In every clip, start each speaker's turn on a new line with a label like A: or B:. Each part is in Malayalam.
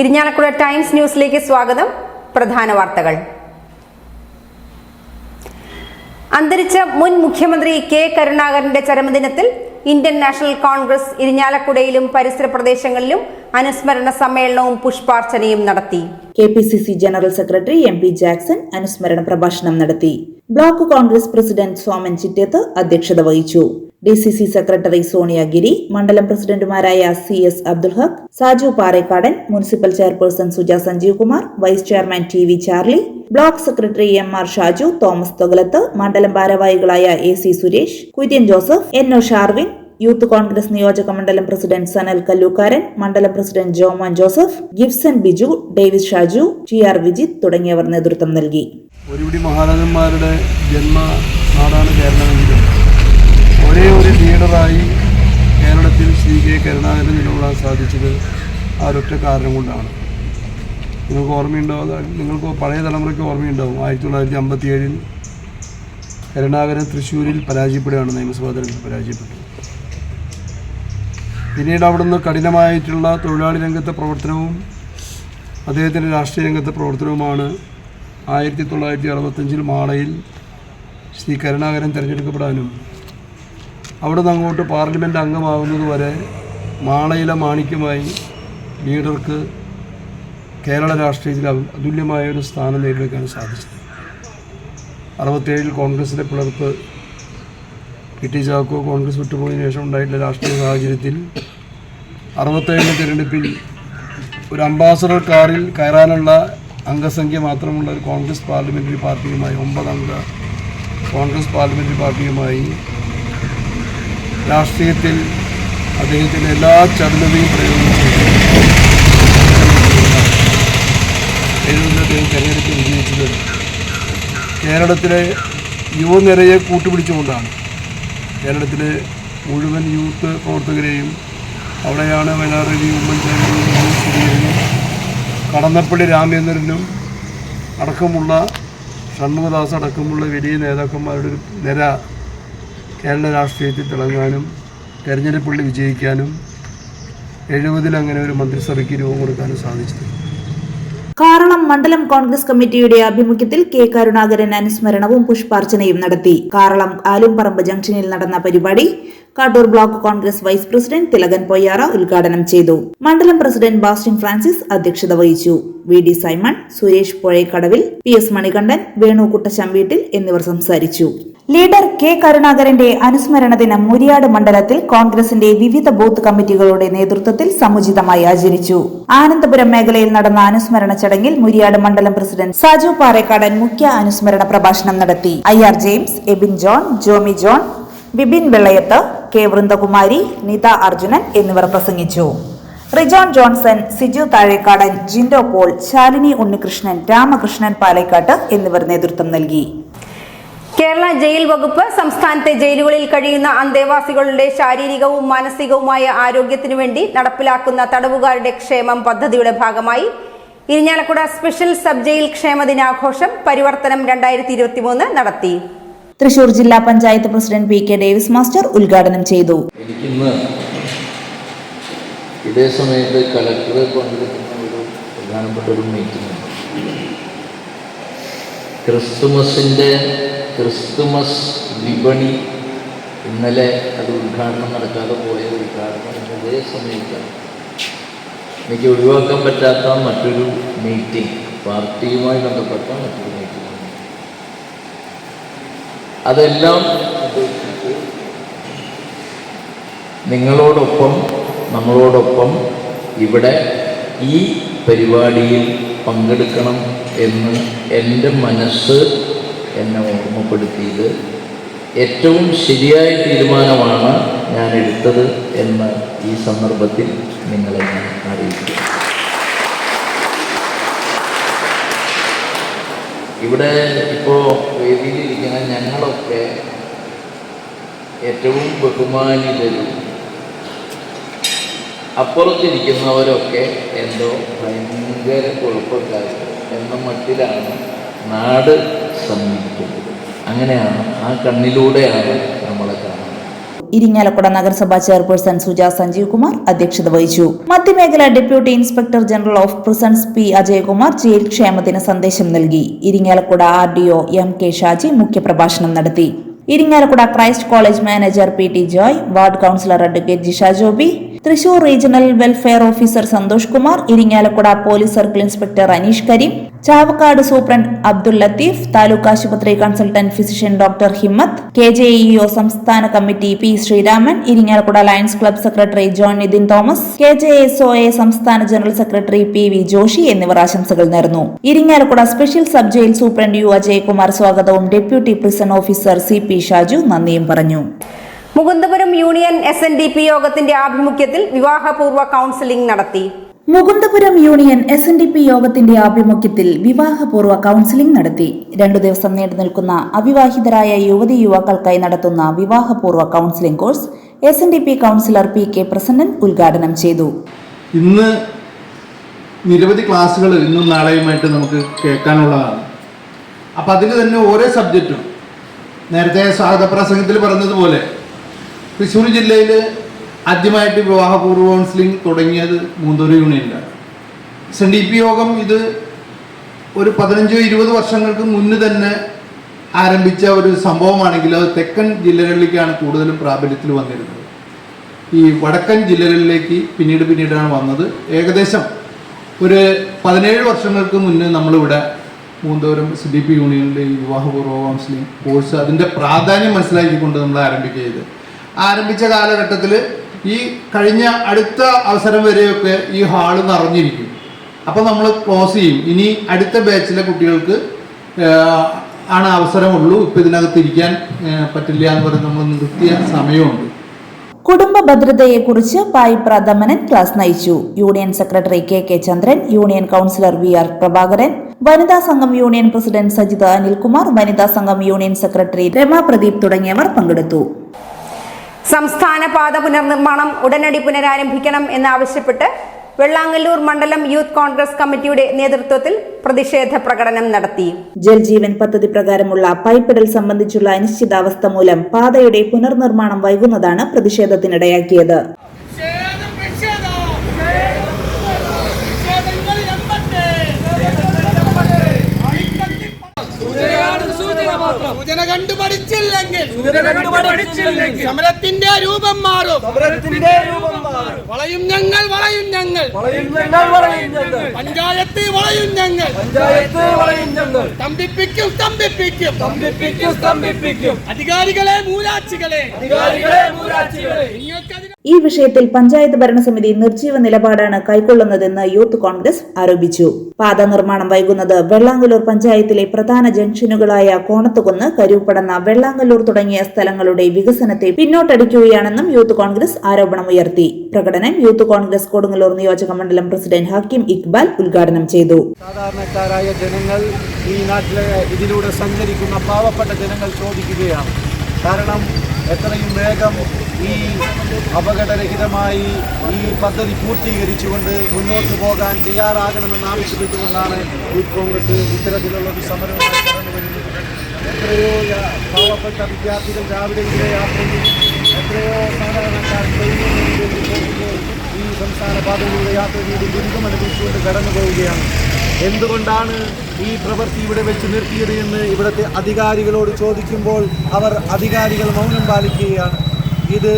A: ഇരിഞ്ഞാലക്കുട ടൈംസ് ന്യൂസിലേക്ക് സ്വാഗതം. പ്രധാന വാർത്തകൾ. അന്തരിച്ച മുൻ മുഖ്യമന്ത്രി കെ കരുണാകരന്റെ ചരമദിനത്തിൽ ഇന്ത്യൻ നാഷണൽ കോൺഗ്രസ് ഇരിഞ്ഞാലക്കുടയിലും പരിസര പ്രദേശങ്ങളിലും അനുസ്മരണ സമ്മേളനവും പുഷ്പാർച്ചനയും നടത്തി.
B: K P C C general secretary M P Jackson അനുസ്മരണ പ്രഭാഷണം നടത്തി. Block Congress president Soman Chittethu അധ്യക്ഷത വഹിച്ചു. D C C secretary Sonia Giri മണ്ഡലം പ്രസിഡന്റുമാരായ C S Abdul Haq Saju Parekkadan municipal chairperson Suja Sanjeev Kumar vice chairman T V Charlie block secretary M R Shaju Thomas Thogalath മണ്ഡലം ഭാരവാഹികളായ A C Suresh Kurian Joseph N O Sharvin youth Congress നിയോജക മണ്ഡലം പ്രസിഡന്റ് സനൽ കല്ലൂക്കാരൻ മണ്ഡലം president Jomon Joseph Gifson Biju Davis Shaju T R Vijith തുടങ്ങിയവർ നേതൃത്വം നൽകി.
C: ഒരുപിടി മഹാരാജന്മാരുടെ ജന്മ നാടാണ് ഒരേ ഒരു ലീഡറായി കേരളത്തിൽ ശ്രീ കെ കരുണാകരൻ നിലകൊള്ളാൻ സാധിച്ചത് ആ ഒരൊറ്റ കാരണം കൊണ്ടാണ്. നിങ്ങൾക്ക് ഓർമ്മയുണ്ടാവും നിങ്ങൾക്ക് പഴയ തലമുറയ്ക്ക് ഓർമ്മയുണ്ടാവും. ആയിരത്തി തൊള്ളായിരത്തി അമ്പത്തി ഏഴിൽ കരുണാകരൻ തൃശ്ശൂരിൽ പരാജയപ്പെടുകയാണ് നിയമസഭാ തെരഞ്ഞെടുപ്പ് പരാജയപ്പെട്ടത്. പിന്നീട് അവിടുന്ന് കഠിനമായിട്ടുള്ള തൊഴിലാളി രംഗത്തെ പ്രവർത്തനവും അദ്ദേഹത്തിന്റെ രാഷ്ട്രീയ രംഗത്തെ പ്രവർത്തനവുമാണ് ആയിരത്തി തൊള്ളായിരത്തി അറുപത്തഞ്ചിൽ മാളയിൽ ശ്രീ കരുണാകരൻ തിരഞ്ഞെടുക്കപ്പെടാനും അവിടുന്ന് അങ്ങോട്ട് പാർലമെന്റ് അംഗമാകുന്നത് വരെ മാളയിലെ മാണിക്യമായി ലീഡർക്ക് കേരള രാഷ്ട്രീയത്തിൽ അതുല്യമായ ഒരു സ്ഥാനം നേടിയെടുക്കാൻ സാധിച്ചത്. അറുപത്തേഴിൽ കോൺഗ്രസിലെ പിളർപ്പ് പി ടി ചാക്കോ കോൺഗ്രസ് വിട്ടുപോയതിനു ശേഷം ഉണ്ടായിട്ടുള്ള രാഷ്ട്രീയ സാഹചര്യത്തിൽ അറുപത്തേഴിലെ തിരഞ്ഞെടുപ്പിൽ ഒരു അംബാസഡർ കാറിൽ കയറാനുള്ള അംഗസംഖ്യ മാത്രമുള്ള ഒരു കോൺഗ്രസ് പാർലമെന്ററി പാർട്ടിയുമായി ഒമ്പതംഗ കോൺഗ്രസ് പാർലമെന്ററി പാർട്ടിയുമായി രാഷ്ട്രീയത്തിൽ അദ്ദേഹത്തിന്റെ എല്ലാ ചടുലതയും പ്രയോഗിച്ചു അദ്ദേഹം തെരഞ്ഞെടുപ്പ് വിജയിച്ചത് കേരളത്തിലെ യുവനിരയെ കൂട്ടുപിടിച്ചുകൊണ്ടാണ്. കേരളത്തിലെ മുഴുവൻ യൂത്ത് പ്രവർത്തകരെയും അവിടെയാണ് വയനാറവി ഉമ്മൻചാണ്ടിയും കടന്നപ്പള്ളി രാമേന്ദ്രനും അടക്കമുള്ള ഷണ്മുഖദാസ് അടക്കമുള്ള വലിയ നേതാക്കന്മാരുടെ ഒരു നിര കേരള രാഷ്ട്രീയത്തിൽ തിളങ്ങാനും തെരഞ്ഞെടുപ്പുകളിൽ വിജയിക്കാനും എഴുപതിൽ അങ്ങനെ ഒരു മന്ത്രിസഭയ്ക്ക് രൂപം കൊടുക്കാനും സാധിച്ചത്
B: കാറളം മണ്ഡലം കോൺഗ്രസ് കമ്മിറ്റിയുടെ ആഭിമുഖ്യത്തിൽ കെ കരുണാകരൻ അനുസ്മരണവും പുഷ്പാർച്ചനയും നടത്തി. കാരളം ആലുംപറമ്പ് ജംഗ്ഷനിൽ നടന്ന പരിപാടി Kattoor block Congress vice president Thilakan Poyyara ഉദ്ഘാടനം ചെയ്തു. മണ്ഡലം പ്രസിഡന്റ് ബാസ്റ്റിൻ ഫ്രാൻസിസ് അധ്യക്ഷത വഹിച്ചു. V D Simon Suresh Puzhayakkadavil P S Manikandan Venu Kuttasamveettil എന്നിവർ സംസാരിച്ചു. ലീഡർ കെ കരുണാകരന്റെ അനുസ്മരണ ദിനം മുരിയാട് മണ്ഡലത്തിൽ കോൺഗ്രസിന്റെ വിവിധ ബൂത്ത് കമ്മിറ്റികളുടെ നേതൃത്വത്തിൽ സമുചിതമായി ആചരിച്ചു. ആനന്ദപുരം മേഖലയിൽ നടന്ന അനുസ്മരണ ചടങ്ങിൽ മുരിയാട് മണ്ഡലം പ്രസിഡന്റ് സാജു പാറേക്കാടൻ മുഖ്യ അനുസ്മരണ പ്രഭാഷണം നടത്തി. I R James Ebin John Jomi John Bibin Vellayath K Vrindakumari Nitha Arjunan എന്നിവർ പ്രസംഗിച്ചു. റിജോൺ ജോൺസൺ സിജു താഴേക്കാടൻ ജിൻഡോ പോൾ ശാലിനി ഉണ്ണികൃഷ്ണൻ രാമകൃഷ്ണൻ പാലക്കാട്ട് എന്നിവർ നേതൃത്വം നൽകി.
A: കേരള ജയിൽ വകുപ്പ് സംസ്ഥാനത്തെ ജയിലുകളിൽ കഴിയുന്ന അന്തേവാസികളുടെ ശാരീരികവും മാനസികവുമായ ആരോഗ്യത്തിനു വേണ്ടി നടപ്പിലാക്കുന്ന തടവുകാരുടെ ക്ഷേമം പദ്ധതിയുടെ ഭാഗമായി ഇരിഞ്ഞാലക്കുട സ്പെഷ്യൽ സബ് ജയിൽ ക്ഷേമദിനാഘോഷം പരിവർത്തനം രണ്ടായിരത്തി ഇരുപത്തിമൂന്ന് നടത്തി.
B: തൃശൂർ ജില്ലാ panchayat president P K Davis master ഉദ്ഘാടനം ചെയ്തു.
D: എനിക്കിന്ന് ഇതേ സമയത്ത് കലക്ടർ പങ്കെടുക്കുന്ന ഒരു പ്രധാനപ്പെട്ട ഒരു മീറ്റിംഗ് ക്രിസ്തുമസിന്റെ ക്രിസ്തുമസിന്റെ ക്രിസ്തുമസ് വിപണി ഇന്നലെ അത് ഉദ്ഘാടനം നടക്കാതെ പോയ ഉദ്ഘാടനം ഇന്ന് സമയത്താണ് എനിക്ക് ഒഴിവാക്കാൻ പറ്റാത്ത മറ്റൊരു മീറ്റിംഗ് പാർട്ടിയുമായി ബന്ധപ്പെട്ട മറ്റൊരു മീറ്റിംഗ് അതെല്ലാം നിങ്ങളോടൊപ്പം നമ്മളോടൊപ്പം ഇവിടെ ഈ പരിപാടിയിൽ പങ്കെടുക്കണം എന്ന് എന്റെ മനസ്സ് എന്നെ ഓർമ്മപ്പെടുത്തിയത് ഏറ്റവും ശരിയായ തീരുമാനമാണ് ഞാൻ എടുത്തത് എന്ന് ഈ സന്ദർഭത്തിൽ നിങ്ങളെ ഞാൻ അറിയിക്കും ഇവിടെ ഇപ്പോൾ വേദിയിലിരിക്കുന്ന ഞങ്ങളൊക്കെ ഏറ്റവും ബഹുമാനിതരും അപ്പുറത്തിരിക്കുന്നവരൊക്കെ എന്തോ ഭയങ്കര കുഴപ്പക്കാർ എന്ന മട്ടിലാണ് നാട് സമീപിക്കുന്നത് അങ്ങനെയാണ് ആ കണ്ണിലൂടെയാണ് നമ്മളെ കാണുന്നത്.
B: ഇരിങ്ങാലക്കുട നഗരസഭാ ചെയർപേഴ്സൺ സുജ സഞ്ജീവ് കുമാർ അധ്യക്ഷത വഹിച്ചു. മധ്യമേഖല deputy inspector general of prisons P Ajayakumar jail ക്ഷേമത്തിന് സന്ദേശം നൽകി. Irinjalakuda R D O M K Shaji മുഖ്യപ്രഭാഷണം നടത്തി. Irinjalakuda Christ college manager P T Joy ward councillor advocate Jisha Joby Thrissur regional welfare officer Santhosh Kumar Irinjalakuda police circle inspector Aneesh Kareem Chavakkad superintendent Abdul Latheef taluk ആശുപത്രി consultant physician doctor Himmath K J EO സംസ്ഥാന committee P Sreeraman Irinjalakuda Lions club secretary John Nithin Thomas K J S O A സംസ്ഥാന general secretary P V Joshi എന്നിവർ ആശംസകൾ നേർന്നു. Irinjalakuda special sub jail superintendent U Ajayakumar സ്വാഗതവും deputy prison officer C P Shaju നന്ദിയും പറഞ്ഞു.
A: Mukundapuram union S N D P യോഗത്തിന്റെ ആഭിമുഖ്യത്തിൽ വിവാഹപൂർവ കൗൺസിലിംഗ് നടത്തി.
B: Mukundapuram union S N D P യോഗത്തിന്റെ ആഭിമുഖ്യത്തിൽ വിവാഹപൂർവ കൗൺസിലിംഗ് നടത്തി. രണ്ടു ദിവസം നീണ്ടു നിൽക്കുന്ന അവിവാഹിതരായ യുവതി യുവാക്കൾക്കായി നടത്തുന്ന വിവാഹപൂർവ counselling course S N D P councillor P K Prasannan ഉദ്ഘാടനം ചെയ്തു.
E: ഇന്ന് നിരവധി ക്ലാസ്സുകൾ ഇന്നും നാളെയുമായിട്ട് നമുക്ക് കേൾക്കാനുള്ളതാണ്. അപ്പം അതിൽ തന്നെ ഓരോ സബ്ജക്റ്റും നേരത്തെ സ്വാഗത പ്രസംഗത്തിൽ പറഞ്ഞതുപോലെ തൃശ്ശൂർ ജില്ലയിൽ ആദ്യമായിട്ട് വിവാഹപൂർവ കൗൺസിലിംഗ് തുടങ്ങിയത് മൂന്നൂര് യൂണിയനിലാണ് എസ് എൻ ഡി പി യോഗം ഇത് ഒരു പതിനഞ്ചോ ഇരുപത് വർഷങ്ങൾക്ക് മുന്ന് തന്നെ ആരംഭിച്ച ഒരു സംഭവമാണെങ്കിലും അത് തെക്കൻ ജില്ലകളിലേക്കാണ് കൂടുതലും പ്രാബല്യത്തിൽ വന്നിരുന്നത്. ഈ വടക്കൻ ജില്ലകളിലേക്ക് പിന്നീട് പിന്നീടാണ് വന്നത്. ഏകദേശം ഒരു പതിനേഴ് വർഷങ്ങൾക്ക് മുന്നേ നമ്മളിവിടെ മൂന്തോരം എസ് ഡി പി യൂണിയനിലെ ഈ വിവാഹപൂർവ കൗൺസിലിംഗ് കോഴ്സ് അതിന്റെ പ്രാധാന്യം മനസ്സിലാക്കിക്കൊണ്ട് നമ്മൾ ആരംഭിക്കുക ചെയ്ത് ആരംഭിച്ച കാലഘട്ടത്തിൽ ഈ കഴിഞ്ഞ അടുത്ത അവസരം വരെയൊക്കെ ഈ ഹാൾ നിറഞ്ഞിരിക്കും. അപ്പോൾ നമ്മൾ ക്ലോസ് ചെയ്യും. ഇനി അടുത്ത ബാച്ചിലെ കുട്ടികൾക്ക് ആണ് അവസരമുള്ളൂ. ഇപ്പം ഇതിനകത്ത് ഇരിക്കാൻ പറ്റില്ല എന്ന് പറഞ്ഞ് നമ്മൾ നിർത്തിയ സമയമുണ്ട്.
B: കുടുംബ ഭദ്രതയെക്കുറിച്ച് പായ് പ്രഥമനൻ ക്ലാസ് നയിച്ചു. Union secretary K K Chandran union councillor V R Prabhakaran വനിതാ സംഘം യൂണിയൻ പ്രസിഡന്റ് സജിത അനിൽകുമാർ വനിതാ സംഘം യൂണിയൻ സെക്രട്ടറി രമ പ്രദീപ് തുടങ്ങിയവർ പങ്കെടുത്തു.
A: സംസ്ഥാന പാത പുനർനിർമ്മാണം ഉടനടി പുനരാരംഭിക്കണം എന്നാവശ്യപ്പെട്ട് വെള്ളാങ്ങല്ലൂർ മണ്ഡലം യൂത്ത് കോൺഗ്രസ് കമ്മിറ്റിയുടെ നേതൃത്വത്തിൽ പ്രതിഷേധ പ്രകടനം നടത്തി.
B: ജൽജീവൻ പദ്ധതി പ്രകാരമുള്ള പൈപ്പിടൽ സംബന്ധിച്ചുള്ള അനിശ്ചിതാവസ്ഥ മൂലം പാതയുടെ പുനർനിർമ്മാണം വൈകുന്നതാണ് പ്രതിഷേധത്തിനിടയാക്കിയത്.
F: സൂചന കണ്ടു പഠിച്ചില്ലെങ്കിൽ സമരത്തിന്റെ രൂപം മാറും. വളയും ഞങ്ങൾ വളയും ഞങ്ങൾ. പഞ്ചായത്ത് വളയും ഞങ്ങൾ. സ്തംഭിപ്പിക്കും സ്തംഭിപ്പിക്കും. അധികാരികളെ മൂലാച്ചികളെ നിങ്ങൾക്കതിന്
B: ഈ വിഷയത്തിൽ പഞ്ചായത്ത് ഭരണസമിതി നിർജീവ നിലപാടാണ് കൈക്കൊള്ളുന്നതെന്ന് യൂത്ത് കോൺഗ്രസ് ആരോപിച്ചു. പാത നിർമ്മാണം വൈകുന്നത് വെള്ളാങ്കലൂർ പഞ്ചായത്തിലെ പ്രധാന ജംഗ്ഷനുകളായ കോണത്തുകുന്ന് കരൂപ്പടന്ന വെള്ളാങ്കല്ലൂർ തുടങ്ങിയ സ്ഥലങ്ങളുടെ വികസനത്തെ പിന്നോട്ടടിക്കുകയാണെന്നും യൂത്ത് കോൺഗ്രസ് ആരോപണമുയർത്തി പ്രകടനം യൂത്ത് കോൺഗ്രസ് കൊടുങ്ങല്ലൂർ നിയോജക മണ്ഡലം പ്രസിഡന്റ് ഹക്കീം ഇക്ബാൽ ഉദ്ഘാടനം ചെയ്തു.
G: സാധാരണക്കാരായ ജനങ്ങൾ ഈ നാട്ടിലെ ഇതിലൂടെ സഞ്ചരിക്കുന്ന പാവപ്പെട്ട ജനങ്ങൾ ചോദിക്കുകയാണ്. കാരണം എത്രയും വേഗം ഈ അപകടരഹിതമായി ഈ പദ്ധതി പൂർത്തീകരിച്ചുകൊണ്ട് മുന്നോട്ട് പോകാൻ തയ്യാറാകണമെന്ന് ആവശ്യപ്പെട്ടുകൊണ്ടാണ് യൂത്ത് കോൺഗ്രസ് ഇത്തരത്തിലുള്ള ഒരു വരുന്നത് എത്രയോ പാവപ്പെട്ട വിദ്യാർത്ഥികൾ രാവിലെ ഇവിടെ യാത്ര ചെയ്യും എത്രയോ സാധാരണക്കാർ ഈ സംസ്ഥാന പാതയിലൂടെ യാത്ര ചെയ്ത് ദുരിതം അനുഭവിച്ചുകൊണ്ട് കടന്നു പോവുകയാണ് എന്തുകൊണ്ടാണ് ഈ പ്രവൃത്തി ഇവിടെ വെച്ച് നിർത്തിയത് എന്ന് ഇവിടുത്തെ അധികാരികളോട് ചോദിക്കുമ്പോൾ അവർ അധികാരികൾ മൗനം പാലിക്കുകയാണ്. ഇത്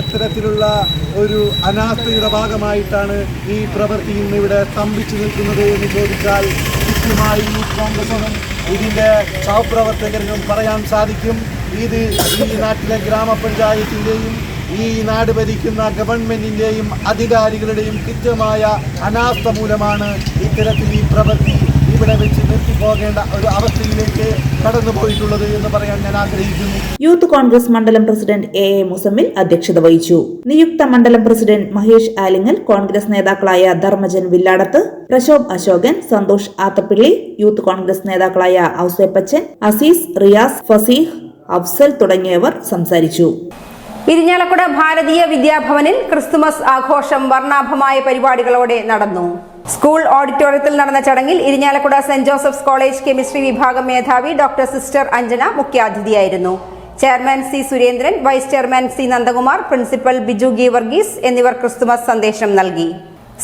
G: എത്തരത്തിലുള്ള ഒരു അനാസ്ഥയുടെ ഭാഗമായിട്ടാണ് ഈ പ്രവൃത്തി ഇന്ന് ഇവിടെ സ്തംഭിച്ചു നിൽക്കുന്നത് എന്ന് ചോദിച്ചാൽ കൃത്യമായി കോൺഗ്രസും ഇതിന്റെ സഹപ്രവർത്തകർക്കും പറയാൻ സാധിക്കും. ഇത് ഈ നാട്ടിലെ ഗ്രാമപഞ്ചായത്തിന്റെയും ഈ നാട് ഭരിക്കുന്ന ഗവൺമെന്റിന്റെയും അധികാരികളുടെയും കൃത്യമായ അനാസ്ഥ മൂലമാണ് ഇത്തരത്തിൽ ഈ പ്രവൃത്തി ഇവിടെ വെച്ച് നിർത്തിപ്പോകേണ്ട ഒരു അവസ്ഥയിലേക്ക് കടന്നുപോയിട്ടുള്ളത് എന്ന് പറയാൻ ഞാൻ ആഗ്രഹിക്കുന്നു.
B: യൂത്ത് കോൺഗ്രസ് മണ്ഡലം പ്രസിഡന്റ് എ എ മുസമ്മിൽ അധ്യക്ഷത വഹിച്ചു. നിയുക്ത മണ്ഡലം പ്രസിഡന്റ് മഹേഷ് ആലിങ്ങൽ കോൺഗ്രസ് നേതാക്കളായ ധർമ്മജൻ വില്ലാടത്ത് പ്രശോഭ് അശോകൻ സന്തോഷ് ആത്തപ്പിള്ളി യൂത്ത് കോൺഗ്രസ് നേതാക്കളായ ഔസേപ്പച്ചൻ അസീസ് റിയാസ് ഫസീഹ് അഫ്സൽ തുടങ്ങിയവർ സംസാരിച്ചു.
A: ഇരിഞ്ഞാലക്കുട ഭാരതീയ വിദ്യാഭവനിൽ ക്രിസ്തുമസ് ആഘോഷം വർണാഭമായ പരിപാടികളോടെ നടന്നു. സ്കൂൾ ഓഡിറ്റോറിയത്തിൽ നടന്ന ചടങ്ങിൽ Irinjalakuda saint Joseph's college chemistry വിഭാഗം മേധാവി doctor sister Anjana മുഖ്യാതിഥിയായിരുന്നു. Chairman C Surendran vice chairman C Nandakumar principal Biju G Varghese എന്നിവർ ക്രിസ്തുമസ് സന്ദേശം നൽകി.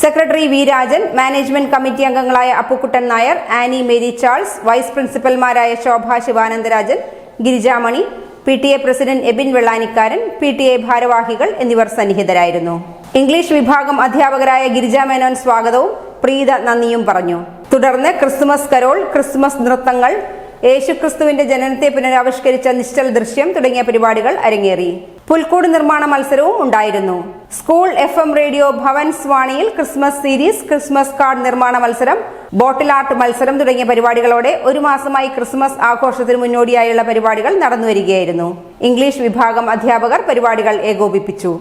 A: Secretary V Rajan management committee അംഗങ്ങളായ Appukuttan Nair Annie Mary Charles vice പ്രിൻസിപ്പൽമാരായ Shobha Sivanandarajan Girijamani P T A president Abin Vellanikkaran P T A ഭാരവാഹികൾ എന്നിവർ സന്നിഹിതരായിരുന്നു. ഇംഗ്ലീഷ് വിഭാഗം അധ്യാപകരായ ഗിരിജ മേനോൻ സ്വാഗതവും. പ്രീത നന്ദിയും പറഞ്ഞു. തുടർന്ന് ക്രിസ്മസ് കരോൾ ക്രിസ്മസ് നൃത്തങ്ങൾ യേശുക്രിസ്തുവിന്റെ ജനനത്തെ പുനരാവിഷ്കരിച്ച നിശ്ചല ദൃശ്യം തുടങ്ങിയ പരിപാടികൾ അരങ്ങേറി. പുൽക്കൂട് നിർമ്മാണ മത്സരവും ഉണ്ടായിരുന്നു. School F M radio Bhavan സ്വാണിയിൽ Christmas series Christmas card നിർമ്മാണ മത്സരം ബോട്ടിൽ ആർട്ട് മത്സരം തുടങ്ങിയ പരിപാടികളോടെ ഒരു മാസമായി ക്രിസ്മസ് ആഘോഷത്തിന് മുന്നോടിയായുള്ള പരിപാടികൾ നടന്നുവരികയായിരുന്നു. ഇംഗ്ലീഷ് വിഭാഗം അധ്യാപകർ പരിപാടികൾ ഏകോപിപ്പിച്ചു.